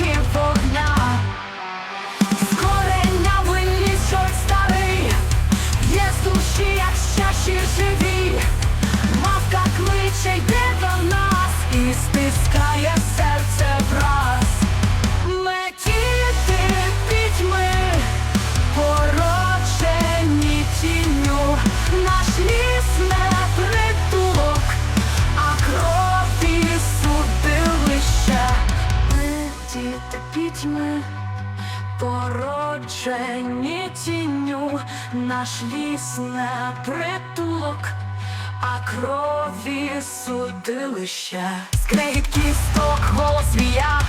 бризки є з як щащі живі, мавка кличе йде до нас і стискає все. ми породжені тінню, наш ліс не притулок, а крові судилище, Скрегіт кісток голос вія,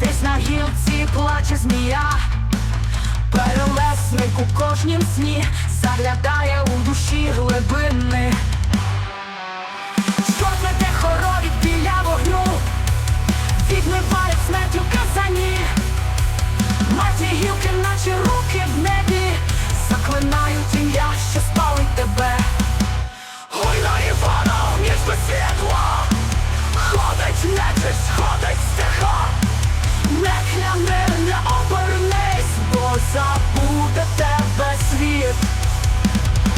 десь на гілці плаче змія, перелесник у кожнім сні заглядає у душі глиби. Гілки, наче руки в небі, заклинають ім'я, що спалить тебе. Ой, на Івана, ніж без світла, ходить нечисть, ходить стиха. Не кляни, не обернись, бо забуде тебе світ.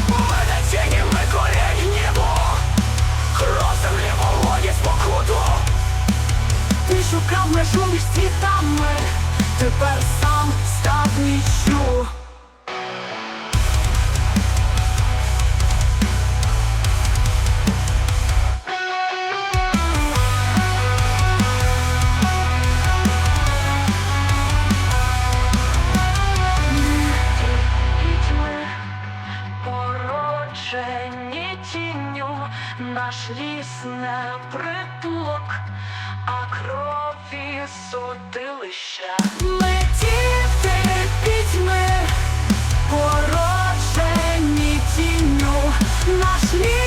Мене тіні, ми корінь небо, кров землі спокуту. Ти шукав межу між світами, тепер сам тінню, наш ліс не притулок, а крові судилища. наш мир.